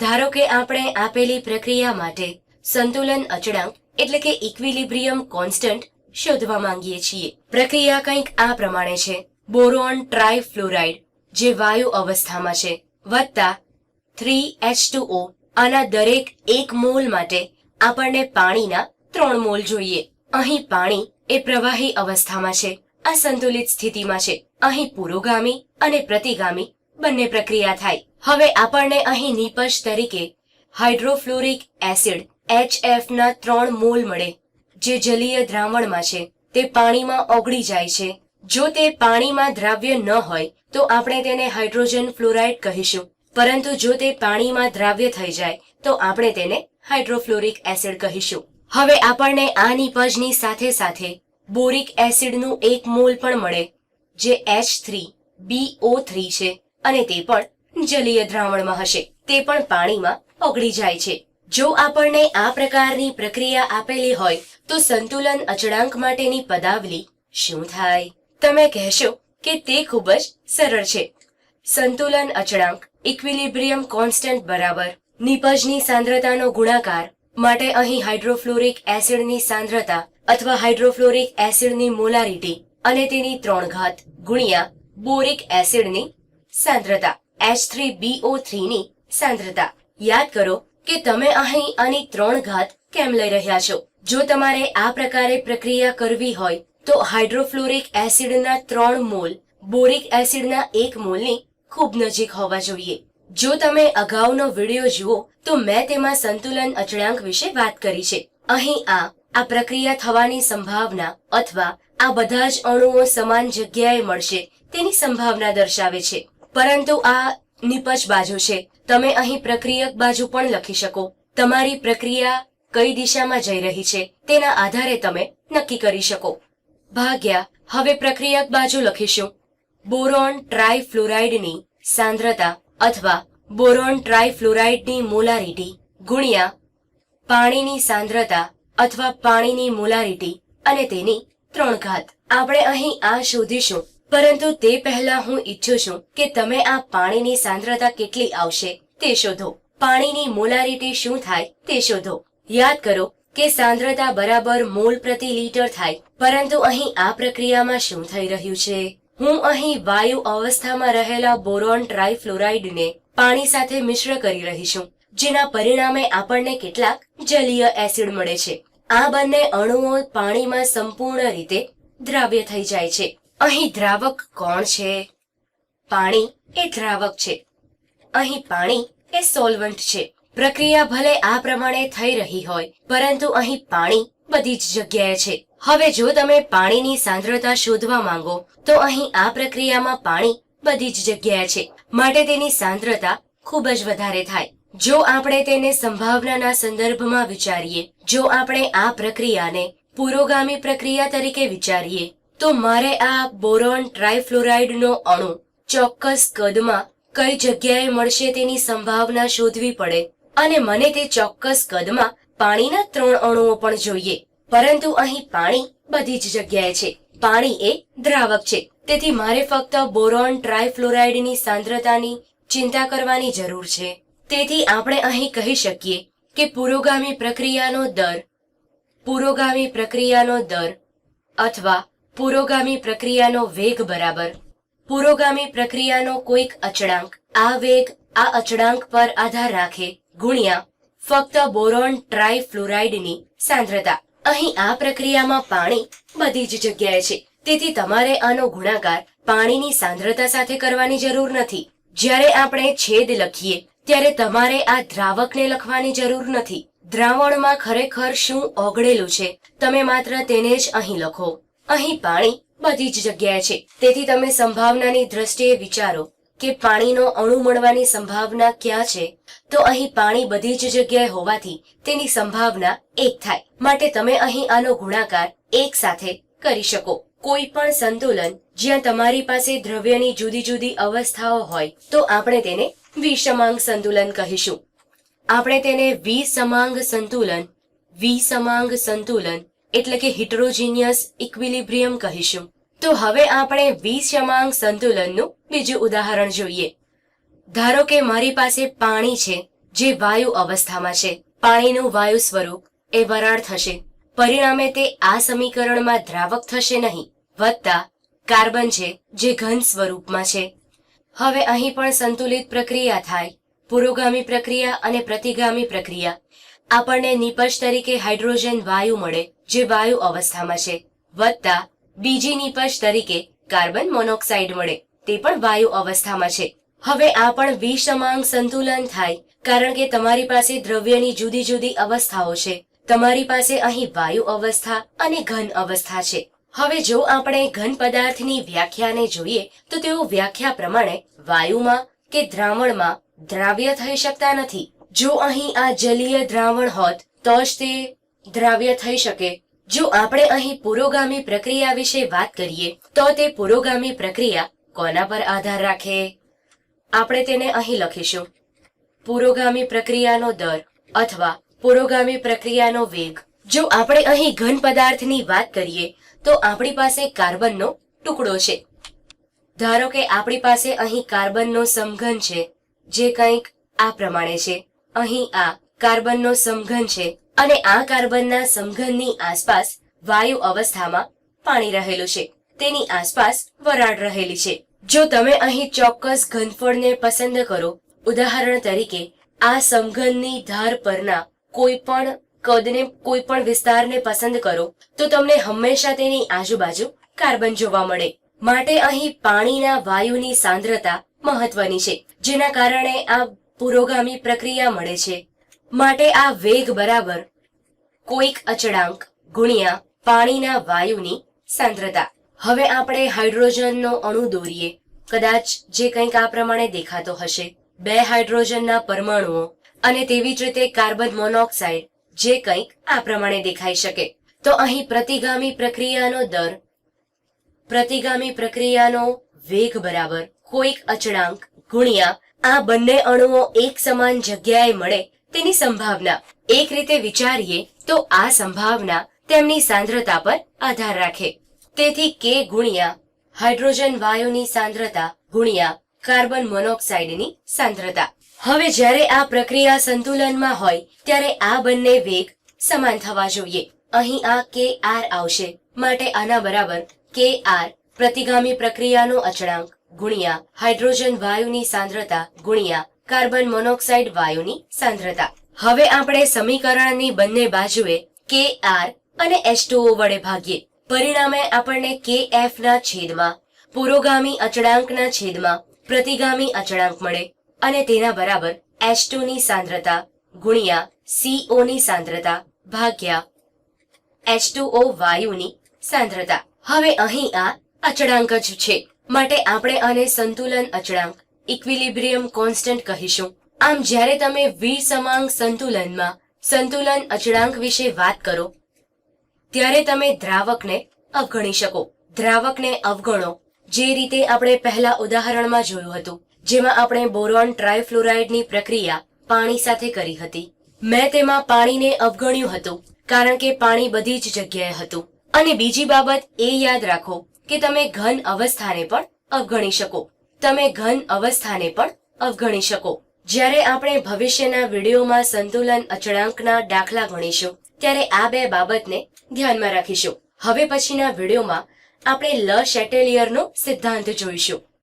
ધારો કે આપણે આપેલી પ્રક્રિયા માટે સંતુલન અચળાંક, એટલે કે ઇક્વિલિબ્રિયમ કોન્સ્ટન્ટ શોધવા માંગીએ છીએ. પ્રક્રિયા કંઈક આ પ્રમાણે છે. બોરોન ટ્રાયફ્લોરાઇડ જે વાયુ અવસ્થામાં છે, વત્તા થ્રી એચ આના દરેક એક મોલ માટે આપણને પાણીના ત્રણ મોલ જોઈએ. અહીં પાણી એ પ્રવાહી અવસ્થામાં છે. આ સંતુલિત સ્થિતિમાં છે. અહીં પુરોગામી અને પ્રતિગામી બંને પ્રક્રિયા થાય. હવે આપણને અહીં નિપજ તરીકે હાઇડ્રોફ્લોરિક એસિડ HF ના ત્રણ મોલ મળે, જે જલીય દ્રાવણમાં છે. તે પાણીમાં ઓગળી જાય છે. જો તે પાણીમાં દ્રાવ્ય ન હોય, તો આપણે તેને હાઇડ્રોજન ફ્લોરાઇડ કહીશું. પરંતુ જો તે પાણીમાં દ્રાવ્ય થઈ જાય, તો આપણે તેને હાઇડ્રોફ્લોરિક એસિડ કહીશું. હવે આપણને આ નિપજની સાથે સાથે બોરિક એસિડનું એક મોલ પણ મળે, જે એચ થ્રી બીઓ થ્રી છે, અને તે પણ જલીય દ્રાવણમાં હશે. તે પણ પાણીમાં ઓગળી જાય છે. જો આપણને આ પ્રકારની પ્રક્રિયા આપેલી હોય, તો સંતુલન અચળાંક માટેની પદાવલી શું થાય? તમે કહેશો કે તે ખૂબ જ સરળ છે. સંતુલન અચળાંક, ઇક્વિલિબ્રિયમ કોન્સ્ટન્ટ બરાબર, નિપજની સાંદ્રતાનો ગુણાકાર, માટે અહીં હાઇડ્રોફ્લોરિક એસિડની સાંદ્રતા અથવા હાઇડ્રોફ્લોરિક એસિડની મોલારિટી અને તેની ત્રણ ઘાત ગુણ્યા બોરિક એસિડની સાંદ્રતા. એચ થ્રી બીઓ ની સાંદ્રતા. યાદ કરો કે તમે અહીં આની ત્રણ ઘાત કેમ લઈ રહ્યા છો. જો તમારે આ પ્રકારે પ્રક્રિયા કરવી હોય, તો હાઇડ્રોફ્લોરિક એસિડના ત્રણ મોલ, બોરિક એસિડના એક મોલની ખૂબ નજીક હોવા જોઈએ. જો તમે અગાઉનો વિડિયો જુઓ, તો મેં તેમાં સંતુલન અચળાંક વિશે વાત કરી છે. અહીં આ આ પ્રક્રિયા થવાની સંભાવના અથવા આ બધા જ અણુઓ સમાન જગ્યાએ મળશે તેની સંભાવના દર્શાવે છે. પરંતુ આ નિપજ બાજુ છે. તમે અહીં પ્રક્રિયક બાજુ પણ લખી શકો. તમારી પ્રક્રિયા કઈ દિશામાં જઈ રહી છે, તેના આધારે તમે નક્કી કરી શકો. ભાગ્યા, હવે પ્રક્રિયક બાજુ લખીશું. બોરોન ટ્રાયફ્લોરાઇડની સાંદ્રતા અથવા બોરોન ટ્રાયફ્લોરાઇડની મોલારિટી ગુણ્યા પાણીની સાંદ્રતા અથવા પાણીની મોલારિટી અને તેની ત્રણ ઘાત. આપણે અહીં આ શોધીશું. પરંતુ તે પહેલા હું ઈચ્છું છું કે તમે આ પાણીની સાંદ્રતા કેટલી આવશે તે શોધો. પાણીની મોલારિટી શું થાય તે શોધો. યાદ કરો કે સાંદ્રતા બરાબર મોલ પ્રતિ લીટર થાય, પરંતુ અહીં આ પ્રક્રિયામાં શું થઈ રહ્યું છે? હું અહીં વાયુ અવસ્થામાં રહેલા બોરોન ટ્રાયફ્લોરાઇડને પાણી સાથે મિશ્ર કરી રહી છું, જેના પરિણામે આપણને કેટલાક જલીય એસિડ મળે છે. આ બંને અણુઓ પાણીમાં સંપૂર્ણ રીતે દ્રાવ્ય થઈ જાય છે. અહીં દ્રાવક કોણ છે? પાણી એ દ્રાવક છે. અહીં પાણી એ સોલ્વન્ટ છે. પ્રક્રિયા ભલે આ પ્રમાણે થઈ રહી હોય, પરંતુ અહીં પાણી બધી જ જગ્યાએ છે. હવે જો તમે પાણીની સાંદ્રતા શોધવા માંગો, તો અહીં આ પ્રક્રિયામાં પાણી બધી જ જગ્યાએ છે. માટે તેની સાંદ્રતા ખૂબ જ વધારે થાય. જો આપણે તેને સંભાવનાના સંદર્ભમાં વિચારીએ, જો આપણે આ પ્રક્રિયાને પુરોગામી પ્રક્રિયા તરીકે વિચારીએ તો મારે આ બોરોન ટ્રાયફ્લોરાઇડનો અણુ ચોક્કસ કદમાં કઈ જગ્યાએ મળશે તેની સંભાવના શોધવી પડે અને મને તે ચોક્કસ કદમાં પાણીના ત્રણ અણુઓ પણ જોઈએ. પરંતુ અહીં પાણી બધી જ જગ્યાએ છે. પાણી એ દ્રાવક છે. તેથી મારે ફક્ત બોરોન ટ્રાયફ્લોરાઇડની સાંદ્રતાની ચિંતા કરવાની જરૂર છે. તેથી આપણે અહીં કહી શકીએ કે પુરોગામી પ્રક્રિયાનો દર પુરોગામી પ્રક્રિયાનો દર અથવા પુરોગામી પ્રક્રિયાનો વેગ બરાબર. પુરોગામી પ્રક્રિયાનો કોઈક અચળાંક. આ વેગ, આ અચળાંક પર આધાર રાખે ગુણ્યા ફક્ત બોરોન ટ્રાયફ્લોરાઇડની સાંદ્રતા. અહીં આ પ્રક્રિયામાં પાણી બધી જ જગ્યાએ છે. તેથી તમારે આનો ગુણાકાર પાણીની સાંદ્રતા સાથે કરવાની જરૂર નથી. જ્યારે આપણે છેદ લખીએ, ત્યારે તમારે આ દ્રાવકને લખવાની જરૂર નથી. દ્રાવણમાં ખરેખર શું ઓગળેલું છે, તમે માત્ર તેને જ અહીં લખો. અહીં પાણી બધી જ જગ્યાએ છે. તેથી તમે સંભાવનાની દ્રષ્ટિએ વિચારો કે પાણીનો અણુ મળવાની સંભાવના ક્યાં છે? તો અહીં પાણી બધી જ જગ્યાએ હોવાથી તેની સંભાવના એક થાય. માટે તમે અહીં આનો ગુણાકાર એક સાથે કરી શકો. કોઈ પણ સંતુલન જ્યાં તમારી પાસે દ્રવ્યની જુદી જુદી અવસ્થાઓ હોય, તો આપણે તેને વિષમાંગ સંતુલન કહીશું. આપણે તેને વિસમાંગ સંતુલન વિસમાંગ સંતુલન એટલે કે હિટ્રોજીનિયસ ઇક્વિલિબ્રિયમ કહીશું. તો હવે આપણે વિષમાંગ સંતુલનનું બીજું ઉદાહરણ જોઈએ. ધારો કે મારી પાસે પાણી છે, જે વાયુ અવસ્થામાં છે. પાણીનું વાયુ સ્વરૂપ એ વરાળ થશે. પરિણામે તે આ સમીકરણમાં દ્રાવક થશે નહીં. વત્તા કાર્બન છે, જે ઘન સ્વરૂપમાં છે. હવે અહીં પણ સંતુલિત પ્રક્રિયા થાય. પુરોગામી પ્રક્રિયા અને પ્રતિગામી પ્રક્રિયા. આપણને નિપજ તરીકે હાઇડ્રોજન વાયુ મળે, જે વાયુ અવસ્થામાં છે. વત્તા, બીજી નિપજ તરીકે કાર્બન મોનોક્સાઇડ મળે, તે પણ વાયુ અવસ્થામાં છે. હવે આ પણ વિષમાંગ સંતુલન થાય, કારણ કે તમારી પાસે દ્રવ્યની જુદી જુદી અવસ્થાઓ છે. તમારી પાસે અહીં વાયુ અવસ્થા અને ઘન અવસ્થા છે. હવે જો આપણે ઘન પદાર્થની વ્યાખ્યાને જોઈએ, તો તેઓ વ્યાખ્યા પ્રમાણે વાયુમાં કે દ્રાવણમાં દ્રાવ્ય થઈ શકતા નથી. જો અહીં આ જલીય દ્રાવણ હોત, તો જ તે દ્રાવ્ય થઈ શકે. જો આપણે અહીં પુરોગામી પ્રક્રિયા વિશે વાત કરીએ, તો તે પુરોગામી પ્રક્રિયા કોના પર આધાર રાખે? આપણે તેને અહીં લખીશું. પુરોગામી પ્રક્રિયાનો દર અથવા પુરોગામી પ્રક્રિયાનો વેગ. જો આપણે અહીં ઘન પદાર્થની વાત કરીએ, તો આપણી પાસે કાર્બનનો ટુકડો છે. ધારો કે આપણી પાસે અહીં કાર્બનનો સમઘન છે, જે કંઈક આ પ્રમાણે છે. અહીં આ કાર્બનનો સમઘન છે અને આ કાર્બનના સમઘનની આસપાસ વાયુ અવસ્થામાં પાણી રહેલું છે. તેની આસપાસ વરાળ રહેલી છે. જો તમે અહીં ચોક્કસ ઘનફળને પસંદ કરો, ઉદાહરણ તરીકે, આ સમઘનની ધાર પરના કોઈ પણ કદને, કોઈ પણ વિસ્તારને પસંદ કરો, તો તમને હંમેશા તેની આજુબાજુ કાર્બન જોવા મળે. માટે અહીં પાણીના વાયુની સાંદ્રતા મહત્વની છે, જેના કારણે આ પુરોગામી પ્રક્રિયા મળે છે. માટે આ વેગ બરાબર કોઈક અચળાંક ગુણ્યા પાણીના વાયુની સાંદ્રતા. હવે આપણે હાઇડ્રોજનનો અણુ દોરીએ. કદાચ જે કંઈક આ પ્રમાણે દેખાતો હશે. બે હાઇડ્રોજનના પરમાણુઓ અને તેવી જ રીતે કાર્બન મોનોક્સાઇડ જે કંઈક આ પ્રમાણે દેખાઈ શકે. તો અહીં પ્રતિગામી પ્રક્રિયાનો દર, પ્રતિગામી પ્રક્રિયાનો વેગ બરાબર કોઈક અચળાંક ગુણ્યા આ બંને અણુઓ એક સમાન જગ્યાએ મળે તેની સંભાવના. એક રીતે વિચારીએ તો આ સંભાવના તેમની સાંદ્રતા પર આધાર રાખે. તેથી કે ગુણ્યા હાઇડ્રોજન વાયુની સાંદ્રતા ગુણ્યા કાર્બન મોનોક્સાઇડની સાંદ્રતા. હવે જ્યારે આ પ્રક્રિયા સંતુલનમાં હોય, ત્યારે આ બંને વેગ સમાન થવા જોઈએ. અહીં આ કે આર આવશે. માટે આના બરાબર કે આર પ્રતિગામી પ્રક્રિયાનો અચળાંક ગુણ્યા હાઇડ્રોજન વાયુની સાંદ્રતા ગુણ્યા કાર્બન મોનોક્સાઇડ વાયુની સાંદ્રતા. હવે આપણે સમીકરણની બંને બાજુએ કે આર અને એચ વડે ભાગીએ. પરિણામે આપણને કે એફ ના છેદમાં, પુરોગામી અચળાંકના છેદમાં પ્રતિગામી અચળાંક મળે અને તેના બરાબર એચની સાંદ્રતા ગુણ્યા સીઓ ની સાંદ્રતા ભાગ્યા એચ વાયુની સાંદ્રતા. હવે અહીં આ અચળાંક જ છે. માટે આપણે આને સંતુલન અચળાંક ઇક્વિલિબ્રિયમ કોન્સ્ટન્ટ કહીશું. આમ જ્યારે તમે વિસમાંગ સંતુલનમાં સંતુલન અચળાંક વિશે વાત કરો, ત્યારે તમે દ્રાવકને અવગણી શકો. દ્રાવકને અવગણો, જે રીતે આપણે પહેલા ઉદાહરણમાં જોયું હતું, જેમાં આપણે બોરોન ટ્રાયફ્લોરાઇડની પ્રક્રિયા પાણી સાથે કરી હતી. મેં તેમાં પાણીને અવગણ્યું હતું, કારણ કે પાણી બધી જ જગ્યાએ હતું. અને બીજી બાબત એ યાદ રાખો કે તમે ઘન અવસ્થાને પણ અવગણી શકો. તમે ઘન અવસ્થાને પણ અવગણી શકો. જ્યારે આપણે ભવિષ્યના વિડીયોમાં સંતુલન અચળાંકના દાખલા ગણીશું, ત્યારે આ બે બાબતને ધ્યાનમાં રાખીશું. હવે પછીના વિડીયોમાં આપણે લ શેટેલિયરનો સિદ્ધાંત જોઈશું.